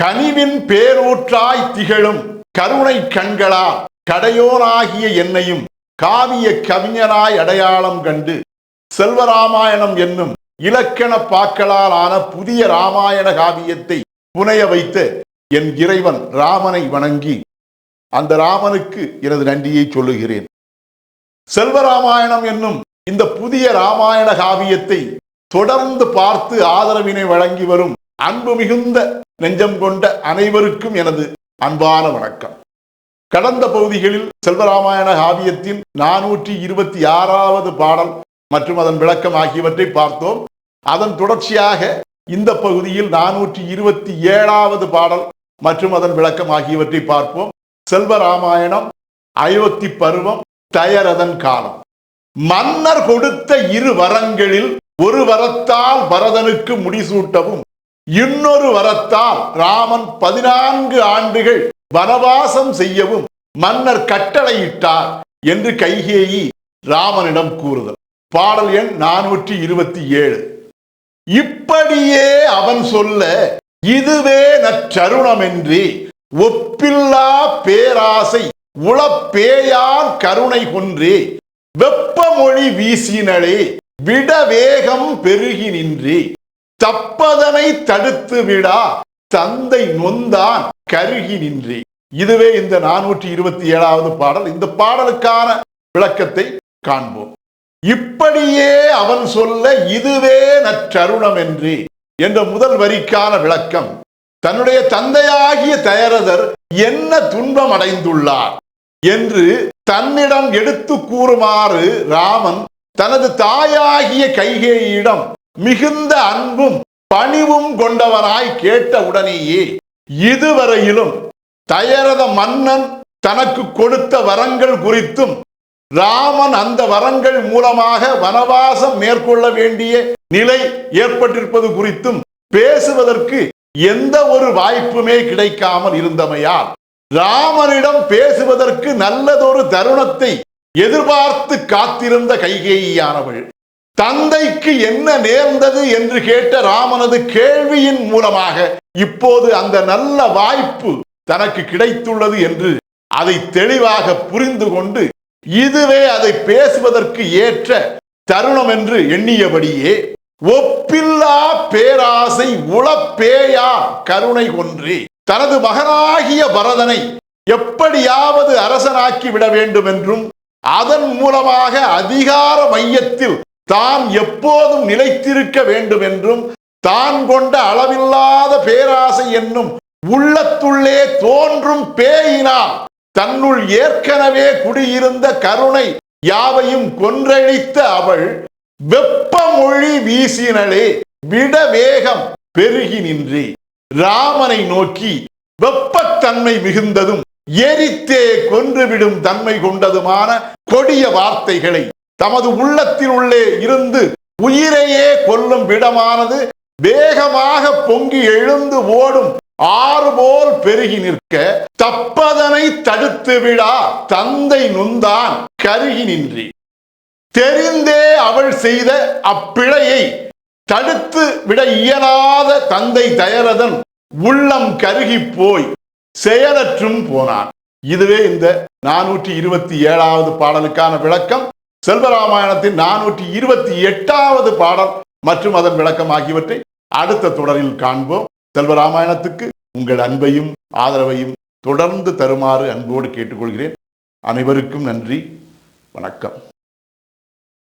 கனிவின் பேரூற்றாய் திகழும் கருணை கண்களா கடையோனாகிய என்னையும் காவிய கவிஞனாய் அடையாளம் கண்டு செல்வராமாயணம் என்னும் இலக்கண பாக்களால் ஆன புதிய ராமாயண காவியத்தை புனைய வைத்த என் இறைவன் ராமனை வணங்கி அந்த ராமனுக்கு எனது நன்றியை சொல்லுகிறேன். செல்வராமாயணம் என்னும் இந்த புதிய ராமாயண காவியத்தை தொடர்ந்து பார்த்து ஆதரவினை வழங்கி வரும் அன்பு மிகுந்த நெஞ்சம் கொண்ட அனைவருக்கும் எனது அன்பான வணக்கம். கடந்த பகுதிகளில் செல்வராமாயண காவியத்தின் நானூற்றி இருபத்தி ஆறாவது பாடல் மற்றும் அதன் விளக்கம் ஆகியவற்றை பார்த்தோம். அதன் தொடர்ச்சியாக இந்த பகுதியில் நானூற்றி இருபத்தி ஏழாவது பாடல் மற்றும் அதன் விளக்கம் ஆகியவற்றை பார்ப்போம். செல்வராமாயணம் அயோத்தி பருவம் தயரதன் காலம். மன்னர் கொடுத்த இரு வரங்களில் ஒரு வரத்தால் பரதனுக்கு முடிசூட்டவும் இன்னொரு வரத்தால் ராமன் பதினான்கு ஆண்டுகள் வனவாசம் செய்யவும் மன்னர் கட்டளையிட்டார் என்று கைகேயி ராமனிடம் கூறுதல். பாடல் எண் நானூற்றி இருபத்தி ஏழு இப்படியே அவன் சொல்ல இதுவே நற்றருணமென்றி ஒப்பில்லா பேராசை உளப்பேயார் கருணை கொன்றே வெப்பமொழி வீசினளே விட வேகம் பெருகி நின்றே தப்பதனை தடுத்து விடா. தந்தை நொந்தான் கருகி நின்றே. இதுவே இந்த நானூற்றி இருபத்தி ஏழாவது பாடல். இந்த பாடலுக்கான விளக்கத்தை காண்போம். இப்படியே அவன் சொல்ல இதுவே நற்றருணம் என்று என்ற முதல் வரிக்கான விளக்கம். தன்னுடைய தந்தையாகிய தயரதர் என்ன துன்பம் அடைந்துள்ளார் என்று தன்னிடம் எடுத்து கூறுமாறு ராமன் தனது தாயாகிய கைகேயிடம் மிகுந்த அன்பும் பணிவும் கொண்டவராய் கேட்ட உடனேயே இதுவரையிலும் தயரத மன்னன் தனக்கு கொடுத்த வரங்கள் குறித்தும் ராமன் அந்த வரங்கள் மூலமாக வனவாசம் மேற்கொள்ள வேண்டிய நிலை ஏற்பட்டிருப்பது குறித்தும் பேசுவதற்கு எந்த ஒரு வாய்ப்புமே கிடைக்காமல் இருந்தமையால் ராமனிடம் பேசுவதற்கு நல்லதொரு தருணத்தை எதிர்பார்த்து காத்திருந்த கைகேயானவள் தந்தைக்கு என்ன நேர்ந்தது என்று கேட்ட ராமனது கேள்வியின் மூலமாக இப்போது அந்த நல்ல வாய்ப்பு தனக்கு கிடைத்துள்ளது என்று அதை தெளிவாக புரிந்து கொண்டு இதுவே அதை பேசுவதற்கு ஏற்ற தருணம் என்று எண்ணியபடியே ஒப்பில்லா பேராசை உளப்பேயா கருணை கொன்றே. தனது மகனாகிய பரதனை எப்படியாவது அரசனாக்கி விட வேண்டும் என்றும் அதன் மூலமாக அதிகார மையத்தில் தான் எப்போதும் நிலைத்திருக்க வேண்டும் என்றும் தான் கொண்ட அளவில்லாத பேராசை என்னும் உள்ளத்துள்ளே தோன்றும் பேயினால் தன்னுள் ஏற்கனவே குடியிருந்த கருணை யாவையும் கொன்றழித்த அவள் வெப்பமொழி வீசினளே விட வேகம் பெருகி நின்றே. ராமனை நோக்கி வெப்பத்தன்மை மிகுந்ததும் எரித்தே கொன்றுவிடும் தன்மை கொண்டதுமான கொடிய வார்த்தைகளை தமது உள்ளத்தில் உள்ளே இருந்து உயிரையே கொல்லும் விடமானது வேகமாக பொங்கி எழுந்து ஓடும் ஆறு போல் பெருகி நிற்க தப்பதனை தடுத்து விடா தந்தை நுந்தான் கருகி நின்றி. தெரிந்தே அவள் செய்த அப்பிழையை தடுத்து விட இயலாத தந்தை தயரதன் உள்ளம் கருகி போய் செயலற்றும் போனான். இதுவே இந்த நானூற்றி இருபத்தி ஏழாவது பாடலுக்கான விளக்கம். செல்வராமாயணத்தின் நானூற்றி இருபத்தி எட்டாவது பாடல் மற்றும் அதன் விளக்கம் ஆகியவற்றை அடுத்த தொடரில் காண்போம். செல்வராமாயணத்துக்கு உங்கள் அன்பையும் ஆதரவையும் தொடர்ந்து தருமாறு அன்போடு கேட்டுக்கொள்கிறேன். அனைவருக்கும் நன்றி. வணக்கம்.